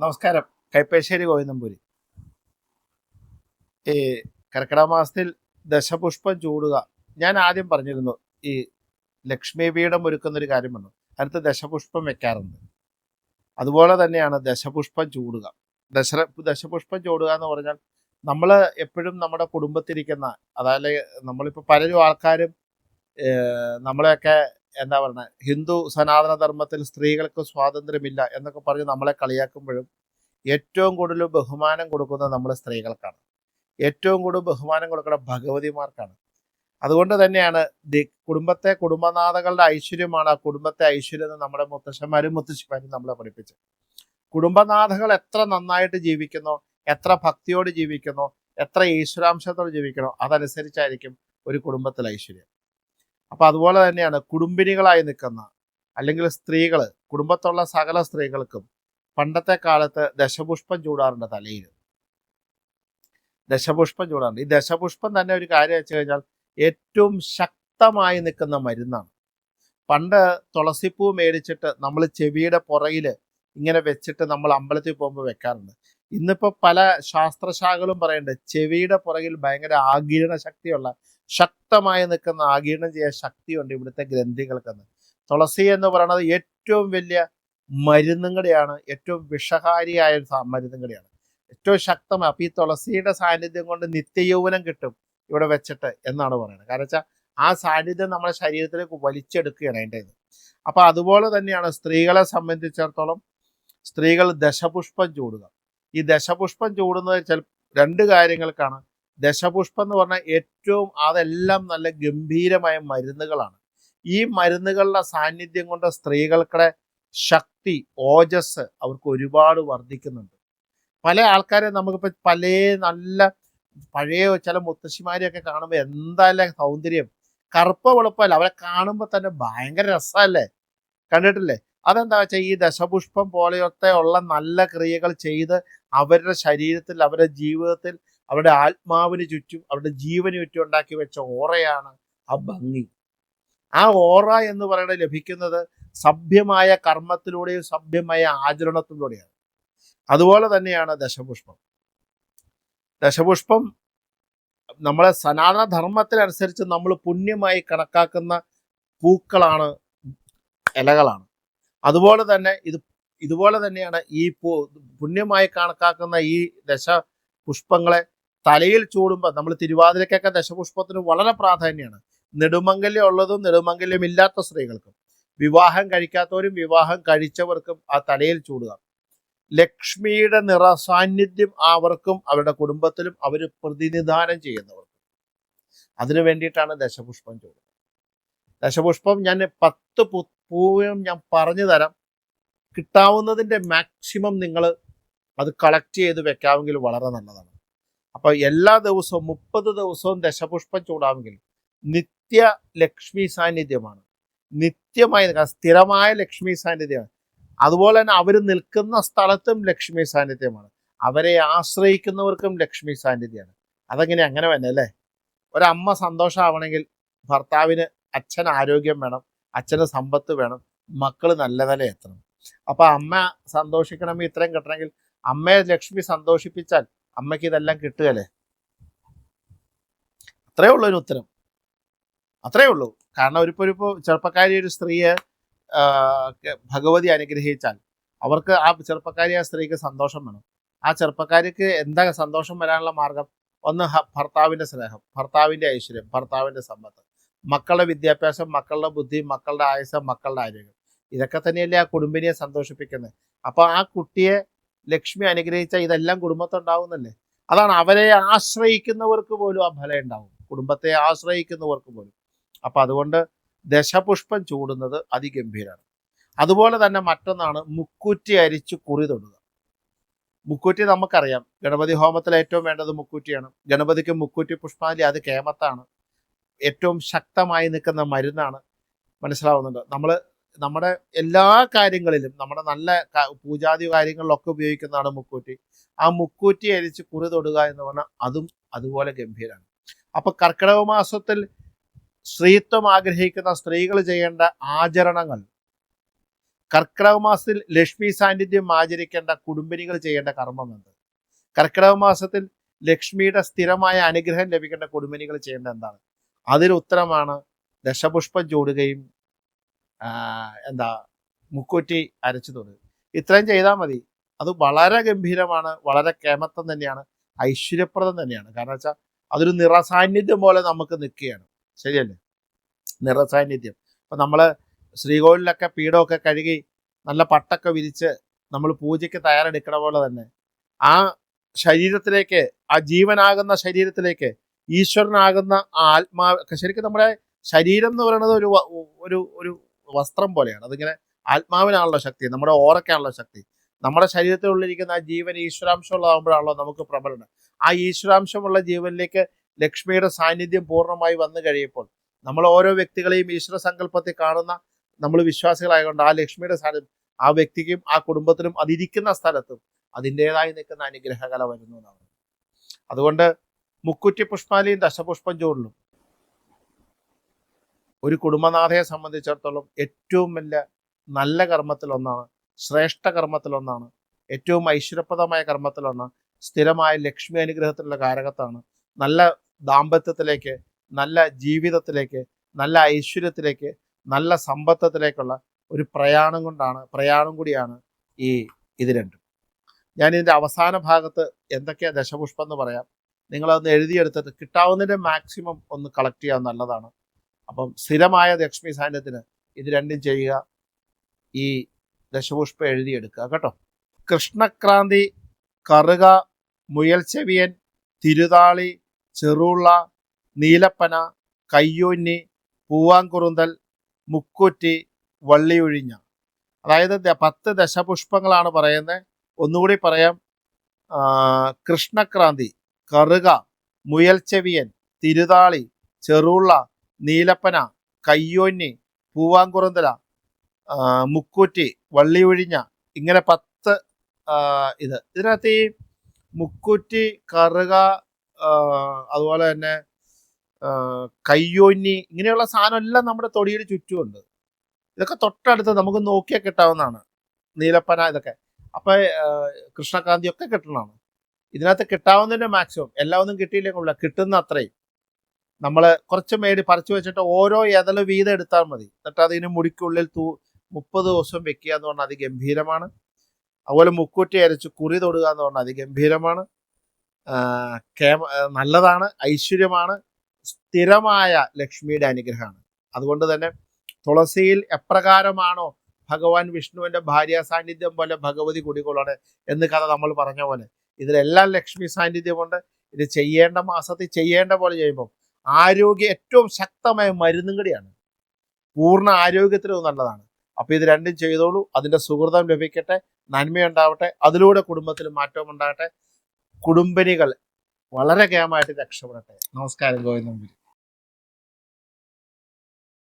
നമസ്കാരം. കൈപ്പേശ്ശേരി ഗോവിന്ദമ്പൂരി ഈ കർക്കിടക മാസത്തിൽ ദശപുഷ്പം ചൂടുക. ഞാൻ ആദ്യം പറഞ്ഞിരുന്നു ഈ ലക്ഷ്മി പീഠം ഒരുക്കുന്ന ഒരു കാര്യം പറഞ്ഞു. അടുത്ത് ദശപുഷ്പം വെക്കാറുണ്ട്. അതുപോലെ തന്നെയാണ് ദശപുഷ്പം ചൂടുക. ദശ ദശപുഷ്പം ചൂടുക എന്ന് പറഞ്ഞാൽ നമ്മൾ എപ്പോഴും നമ്മുടെ കുടുംബത്തിരിക്കുന്ന അതായത് നമ്മളിപ്പോൾ പലരും ആൾക്കാരും നമ്മളെയൊക്കെ എന്താ പറയുന്നത് ഹിന്ദു സനാതന ധർമ്മത്തിൽ സ്ത്രീകൾക്ക് സ്വാതന്ത്ര്യമില്ല എന്നൊക്കെ പറഞ്ഞ് നമ്മളെ കളിയാക്കുമ്പോഴും ഏറ്റവും കൂടുതൽ ബഹുമാനം കൊടുക്കുന്നത് നമ്മൾ സ്ത്രീകൾക്കാണ്. ഏറ്റവും കൂടുതൽ ബഹുമാനം കൊടുക്കുന്നത് ഭഗവതിമാർക്കാണ്. അതുകൊണ്ട് തന്നെയാണ് കുടുംബത്തെ കുടുംബനാഥകളുടെ ഐശ്വര്യമാണ് ആ കുടുംബത്തെ ഐശ്വര്യം എന്ന് നമ്മുടെ മുത്തശ്ശന്മാരും മുത്തശ്ശിമാരും നമ്മളെ പഠിപ്പിച്ചത്. കുടുംബനാഥകൾ എത്ര നന്നായിട്ട് ജീവിക്കുന്നു എത്ര ഭക്തിയോട് ജീവിക്കുന്നു എത്ര ഈശ്വരാംശത്തോട് ജീവിക്കണോ അതനുസരിച്ചായിരിക്കും ഒരു കുടുംബത്തിലെ ഐശ്വര്യം. അപ്പൊ അതുപോലെ തന്നെയാണ് കുടുംബിനികളായി നിൽക്കുന്ന അല്ലെങ്കിൽ സ്ത്രീകൾ കുടുംബത്തുള്ള സകല സ്ത്രീകൾക്കും പണ്ടത്തെ കാലത്ത് ദശപുഷ്പം ചൂടാറുണ്ട് തലയിൽ. ദശപുഷ്പം ചൂടാറുണ്ട്. ഈ ദശപുഷ്പം തന്നെ ഒരു കാര്യം വെച്ച് കഴിഞ്ഞാൽ ഏറ്റവും ശക്തമായി നിൽക്കുന്ന മരുന്നാണ്. പണ്ട് തുളസിപ്പൂ മേടിച്ചിട്ട് നമ്മൾ ചെവിയുടെ പുറയിൽ ഇങ്ങനെ വെച്ചിട്ട് നമ്മൾ അമ്പലത്തിൽ പോകുമ്പോൾ വെക്കാറുണ്ട്. ഇന്നിപ്പോൾ പല ശാസ്ത്രശാഖകളും പറയുന്നുണ്ട് ചെവിയുടെ പുറകിൽ ഭയങ്കര ആകിരണ ശക്തിയുള്ള ശക്തമായി നിൽക്കുന്ന ആഗീരണം ചെയ്യാൻ ശക്തിയുണ്ട് ഇവിടുത്തെ ഗ്രന്ഥികൾക്കെന്ന്. തുളസി എന്ന് പറയുന്നത് ഏറ്റവും വലിയ മരുന്നുകടെയാണ് ഏറ്റവും വിഷകാരിയായ ഒരു മരുന്നുകടെയാണ് ഏറ്റവും ശക്തമായ അപ്പൊ ഈ തുളസിയുടെ സാന്നിധ്യം കൊണ്ട് നിത്യയൗവനം കിട്ടും ഇവിടെ വെച്ചിട്ട് എന്നാണ് പറയുന്നത്. കാരണം വെച്ചാൽ ആ സാന്നിധ്യം നമ്മുടെ ശരീരത്തിലേക്ക് വലിച്ചെടുക്കുകയാണ് അതിന്റെ ഇത്. അപ്പൊ അതുപോലെ തന്നെയാണ് സ്ത്രീകളെ സംബന്ധിച്ചിടത്തോളം സ്ത്രീകൾ ദശപുഷ്പം ചൂടുക. ഈ ദശപുഷ്പം ചൂടുന്നത് ചില രണ്ട് കാര്യങ്ങൾക്കാണ്. ദശപുഷ്പം എന്ന് പറഞ്ഞാൽ ഏറ്റവും അതെല്ലാം നല്ല ഗംഭീരമായ മരുന്നുകളാണ്. ഈ മരുന്നുകളുടെ സാന്നിധ്യം കൊണ്ട് സ്ത്രീകൾക്കുടെ ശക്തി ഓജസ് അവർക്ക് ഒരുപാട് വർദ്ധിക്കുന്നുണ്ട്. പല ആൾക്കാരെ നമുക്കിപ്പോൾ പല നല്ല പഴയ ചില മുത്തശ്ശിമാരെയൊക്കെ കാണുമ്പോൾ എന്തായാലും സൗന്ദര്യം? കറുപ്പ വെളുപ്പല്ല? അവരെ കാണുമ്പോൾ തന്നെ ഭയങ്കര രസമല്ലേ? കണ്ടിട്ടില്ലേ? അതെന്താ വെച്ചാൽ ഈ ദശപുഷ്പം പോലെയൊക്കെ ഉള്ള നല്ല ക്രിയകൾ ചെയ്ത് അവരുടെ ശരീരത്തിൽ അവരുടെ ജീവിതത്തിൽ അവരുടെ ആത്മാവിന് ചുറ്റും അവരുടെ ജീവന് ചുറ്റും ഉണ്ടാക്കി വെച്ച ഓറയാണ് ആ ഭംഗി. ആ ഓറ എന്ന് പറയുന്നത് ലഭിക്കുന്നത് സഭ്യമായ കർമ്മത്തിലൂടെയും സഭ്യമായ ആചരണത്തിലൂടെയാണ്. അതുപോലെ തന്നെയാണ് ദശപുഷ്പം. ദശപുഷ്പം നമ്മളെ സനാതന ധർമ്മത്തിനനുസരിച്ച് നമ്മൾ പുണ്യമായി കണക്കാക്കുന്ന പൂക്കളാണ് ഇലകളാണ്. അതുപോലെ തന്നെ ഇത് ഇതുപോലെ തന്നെയാണ് ഈ പൂ പുണ്യമായി കണക്കാക്കുന്ന ഈ ദശ പുഷ്പങ്ങളെ തലയിൽ ചൂടുമ്പോൾ നമ്മൾ തിരുവാതിരക്കൊക്കെ ദശപുഷ്പത്തിന് വളരെ പ്രാധാന്യമാണ് നെടുമംഗല്യം ഉള്ളതും നെടുമംഗല്യം ഇല്ലാത്ത സ്ത്രീകൾക്കും. വിവാഹം കഴിക്കാത്തവരും വിവാഹം കഴിച്ചവർക്കും ആ തലയിൽ ചൂടുക. ലക്ഷ്മിയുടെ നിറ സാന്നിധ്യം അവർക്കും അവരുടെ കുടുംബത്തിലും അവർ പ്രതിനിധാനം ചെയ്യുന്നവർക്കും. അതിനു വേണ്ടിയിട്ടാണ് ദശപുഷ്പം ചൂടുന്നത്. ദശപുഷ്പം ഞാൻ പത്ത് പൂവും ഞാൻ പറഞ്ഞു തരാം. കിട്ടാവുന്നതിന്റെ മാക്സിമം നിങ്ങൾ അത് കളക്ട് ചെയ്ത് വെക്കാമെങ്കിൽ വളരെ നല്ലതാണ്. അപ്പൊ എല്ലാ ദിവസവും മുപ്പത് ദിവസവും ദശപുഷ്പം ചൂടാമെങ്കിൽ നിത്യ ലക്ഷ്മി സാന്നിധ്യമാണ്. നിത്യമായി. സ്ഥിരമായ ലക്ഷ്മി സാന്നിധ്യമാണ്. അതുപോലെ തന്നെ അവർ നിൽക്കുന്ന സ്ഥലത്തും ലക്ഷ്മി സാന്നിധ്യമാണ്. അവരെ ആശ്രയിക്കുന്നവർക്കും ലക്ഷ്മി സാന്നിധ്യമാണ്. അതെങ്ങനെ അങ്ങനെ തന്നെ അല്ലേ? ഒരമ്മ സന്തോഷമാവണമെങ്കിൽ ഭർത്താവിന് അച്ഛൻ ആരോഗ്യം വേണം അച്ഛന് സമ്പത്ത് വേണം മക്കൾ നല്ല നില എത്തണം. അപ്പൊ അമ്മ സന്തോഷിക്കണമെങ്കിൽ ഇത്രയും കിട്ടണമെങ്കിൽ അമ്മയെ ലക്ഷ്മി സന്തോഷിപ്പിച്ചാൽ അമ്മയ്ക്ക് ഇതെല്ലാം കിട്ടുകയല്ലേ? അത്രേ ഉള്ളൂ ഒരു ഉത്തരം. അത്രേ ഉള്ളൂ. കാരണം ഒരു ഇപ്പോൾ ചെറുപ്പക്കാരി ഒരു സ്ത്രീയെ ഭഗവതി അനുഗ്രഹിച്ചാൽ അവർക്ക് ആ ചെറുപ്പക്കാരി ആ സ്ത്രീക്ക് സന്തോഷം വേണം. ആ ചെറുപ്പക്കാരിക്ക് എന്താ സന്തോഷം വരാനുള്ള മാർഗം? ഒന്ന് ഭർത്താവിന്റെ സ്നേഹം ഭർത്താവിന്റെ ഐശ്വര്യം ഭർത്താവിന്റെ സമ്പത്ത് മക്കളുടെ വിദ്യാഭ്യാസം മക്കളുടെ ബുദ്ധി മക്കളുടെ ആയുസം മക്കളുടെ ആരോഗ്യം. ഇതൊക്കെ തന്നെയല്ലേ ആ കുടുംബിനിയെ സന്തോഷിപ്പിക്കുന്നത്. അപ്പോൾ ആ കുട്ടിയെ ലക്ഷ്മി അനുഗ്രഹിച്ച ഇതെല്ലാം കുടുംബത്തുണ്ടാവുന്നല്ലേ? അതാണ് അവരെ ആശ്രയിക്കുന്നവർക്ക് പോലും ആ ഫലം ഉണ്ടാവും കുടുംബത്തെ ആശ്രയിക്കുന്നവർക്ക് പോലും. അപ്പൊ അതുകൊണ്ട് ദശപുഷ്പം ചൂടുന്നത് അതിഗംഭീരമാണ് അതുപോലെ തന്നെ മറ്റൊന്നാണ് മുക്കൂറ്റി അരിച്ചു കുറി തൊടുക. മുക്കൂറ്റി നമുക്കറിയാം ഗണപതി ഹോമത്തിൽ ഏറ്റവും വേണ്ടത് മുക്കൂറ്റിയാണ്. ഗണപതിക്ക് മുക്കൂറ്റി പുഷ്പാഞ്ജലി അത് കേമത്താണ്. ഏറ്റവും ശക്തമായി നിൽക്കുന്ന മരുന്നാണ്. മനസ്സിലാവുന്നുണ്ട്? നമ്മൾ നമ്മുടെ എല്ലാ കാര്യങ്ങളിലും നമ്മുടെ നല്ല പൂജാതി കാര്യങ്ങളിലൊക്കെ ഉപയോഗിക്കുന്നതാണ് മുക്കൂറ്റി. ആ മുക്കൂറ്റി അരിച്ച് കുറി തൊടുക എന്ന് പറഞ്ഞാൽ അതും അതുപോലെ ഗംഭീരമാണ് അപ്പൊ കർക്കിടക മാസത്തിൽ സ്ത്രീത്വം ആഗ്രഹിക്കുന്ന സ്ത്രീകൾ ചെയ്യേണ്ട ആചരണങ്ങൾ. കർക്കിടക മാസത്തിൽ ലക്ഷ്മി സാന്നിധ്യം ആചരിക്കേണ്ട കുടുംബിനികൾ ചെയ്യേണ്ട കർമ്മം എന്ത്? കർക്കിടക മാസത്തിൽ ലക്ഷ്മിയുടെ സ്ഥിരമായ അനുഗ്രഹം ലഭിക്കേണ്ട കുടുംബിനികൾ ചെയ്യേണ്ട എന്താണ്? അതിന് ഉത്തരമാണ് ദശപുഷ്പം ചൂടുകയും എന്താ മുക്കൂറ്റി അരച്ചു തൊടുക ഇത്രയും ചെയ്താൽ മതി. അത് വളരെ ഗംഭീരമാണ് വളരെ കേമത്വം തന്നെയാണ് ഐശ്വര്യപ്രദം തന്നെയാണ്. കാരണം വെച്ചാൽ അതൊരു നിറസാന്നിധ്യം പോലെ നമുക്ക് നിൽക്കുകയാണ്. ശരിയല്ലേ? നിറസാന്നിധ്യം. അപ്പം നമ്മൾ ശ്രീകോവിലൊക്കെ പീഠമൊക്കെ കഴുകി നല്ല പട്ടൊക്കെ വിരിച്ച് നമ്മൾ പൂജയ്ക്ക് തയ്യാറെടുക്കണ പോലെ തന്നെ ആ ശരീരത്തിലേക്ക് ആ ജീവനാകുന്ന ശരീരത്തിലേക്ക് ഈശ്വരനാകുന്ന ആ ആത്മാവ് ശരിക്കും നമ്മുടെ ശരീരം എന്ന് പറയുന്നത് ഒരു ഒരു ഒരു വസ്ത്രം പോലെയാണ്. അതിങ്ങനെ ആത്മാവിനാണല്ലോ ശക്തി നമ്മുടെ ഓറയ്ക്കാണല്ലോ ശക്തി. നമ്മുടെ ശരീരത്തിലുള്ളിരിക്കുന്ന ആ ജീവൻ ഈശ്വരാംശമുള്ളതാകുമ്പോഴാണല്ലോ നമുക്ക് പ്രബലന. ആ ഈശ്വരാംശമുള്ള ജീവനിലേക്ക് ലക്ഷ്മിയുടെ സാന്നിധ്യം പൂർണമായി വന്നു കഴിയുമ്പോൾ നമ്മൾ ഓരോ വ്യക്തികളെയും ഈശ്വര സങ്കല്പത്തിൽ കാണുന്ന നമ്മൾ വിശ്വാസികളായതുകൊണ്ട് ആ ലക്ഷ്മിയുടെ സാന്നിധ്യം ആ വ്യക്തിക്കും ആ കുടുംബത്തിനും അതിരിക്കുന്ന സ്ഥലത്തും അതിന്റെതായി നിൽക്കുന്ന അനുഗ്രഹകല വരുന്നു എന്നാണ്. അതുകൊണ്ട് മുക്കുറ്റി പുഷ്പാലിയും ദശപുഷ്പം ചൂടിലും ഒരു കുടുംബനാഥയെ സംബന്ധിച്ചിടത്തോളം ഏറ്റവും വലിയ നല്ല കർമ്മത്തിലൊന്നാണ് ശ്രേഷ്ഠ കർമ്മത്തിലൊന്നാണ് ഏറ്റവും ഐശ്വര്യപ്രദമായ കർമ്മത്തിലൊന്നാണ് സ്ഥിരമായ ലക്ഷ്മി അനുഗ്രഹത്തിലുള്ള കാരകത്താണ്. നല്ല ദാമ്പത്യത്തിലേക്ക് നല്ല ജീവിതത്തിലേക്ക് നല്ല ഐശ്വര്യത്തിലേക്ക് നല്ല സമ്പത്തത്തിലേക്കുള്ള ഒരു പ്രയാണം കൊണ്ടാണ് പ്രയാണം കൂടിയാണ് ഈ ഇത് രണ്ടും. ഞാൻ ഇതിന്റെ അവസാന ഭാഗത്ത് എന്തൊക്കെയാണ് ദശപുഷ്പം എന്ന് പറയാം. നിങ്ങളതൊന്ന് എഴുതിയെടുത്തിട്ട് കിട്ടാവുന്നതിന്റെ മാക്സിമം ഒന്ന് കളക്ട് ചെയ്യാൻ നല്ലതാണ്. അപ്പം സ്ഥിരമായ ലക്ഷ്മി സാന്നിധ്യത്തിന് ഇത് രണ്ടും ചെയ്യുക. ഈ ദശപുഷ്പം എഴുതിയെടുക്കുക കേട്ടോ. കൃഷ്ണക്രാന്തി കറുക മുയൽ ചെവിയൻ തിരുതാളി ചെറുള്ള നീലപ്പന കയ്യൂന്നി പൂവാങ്കുറുന്തൽ മുക്കുറ്റി വള്ളിയൊഴിഞ്ഞ. അതായത് പത്ത് ദശപുഷ്പങ്ങളാണ് പറയുന്നത് ഒന്നുകൂടി പറയാം. കൃഷ്ണക്രാന്തി കറുക മുയൽ ചെവിയൻ തിരുതാളി ചെറുള്ള നീലപ്പന കയ്യോന്നി പൂവാങ്കുറുന്തല മുക്കൂറ്റി വള്ളിയൊഴിഞ്ഞ ഇങ്ങനെ പത്ത് ഇത്. ഇതിനകത്ത് ഈ മുക്കൂറ്റി കറുക അതുപോലെ തന്നെ കയ്യോന്നി ഇങ്ങനെയുള്ള സാധനം എല്ലാം നമ്മുടെ തൊടിയുടെ ചുറ്റുമുണ്ട്. ഇതൊക്കെ തൊട്ടടുത്ത് നമുക്ക് നോക്കിയാൽ കിട്ടാവുന്നതാണ്. നീലപ്പന ഇതൊക്കെ. അപ്പൊ കൃഷ്ണകാന്തി ഒക്കെ കിട്ടണതാണ്. ഇതിനകത്ത് കിട്ടാവുന്നതിന്റെ മാക്സിമം എല്ലാം ഒന്നും കിട്ടിയില്ലെങ്കിൽ കിട്ടുന്ന അത്രയും. നമ്മൾ കുറച്ച് മേടി പറിച്ചു വെച്ചിട്ട് ഓരോ എതൾ വീതം എടുത്താൽ മതി. എന്നിട്ട് അതിന് മുടിക്കുള്ളിൽ തൂ മുപ്പത് ദിവസം വെക്കുക എന്ന് പറഞ്ഞാൽ അതിഗംഭീരമാണ്. അതുപോലെ മുക്കൂറ്റി അരച്ച് കുറി തൊടുക എന്ന് പറഞ്ഞാൽ അതിഗംഭീരമാണ്. കേമ നല്ലതാണ് ഐശ്വര്യമാണ് സ്ഥിരമായ ലക്ഷ്മിയുടെ അനുഗ്രഹമാണ്. അതുകൊണ്ട് തന്നെ തുളസിയിൽ എപ്രകാരമാണോ ഭഗവാൻ വിഷ്ണുവിന്റെ ഭാര്യ സാന്നിധ്യം പോലെ ഭഗവതി കുടികൊള്ളണേ എന്ന് കഥ നമ്മൾ പറഞ്ഞ പോലെ ഇതിലെല്ലാം ലക്ഷ്മി സാന്നിധ്യമുണ്ട്. ഇത് ചെയ്യേണ്ട മാസത്തിൽ ചെയ്യേണ്ട പോലെ ചെയ്യുമ്പോൾ ആരോഗ്യം ഏറ്റവും ശക്തമായ മരുന്നും കൂടിയാണ്. പൂർണ ആരോഗ്യത്തിനും നല്ലതാണ്. അപ്പൊ ഇത് രണ്ടും ചെയ്തോളൂ. അതിന്റെ സുഹൃതം ലഭിക്കട്ടെ. നന്മയുണ്ടാവട്ടെ. അതിലൂടെ കുടുംബത്തിൽ മാറ്റം ഉണ്ടാകട്ടെ. കുടുംബനികൾ വളരെ കേമായിട്ട് രക്ഷപ്പെടട്ടെ. നമസ്കാരം ഗോവിന്ദൻ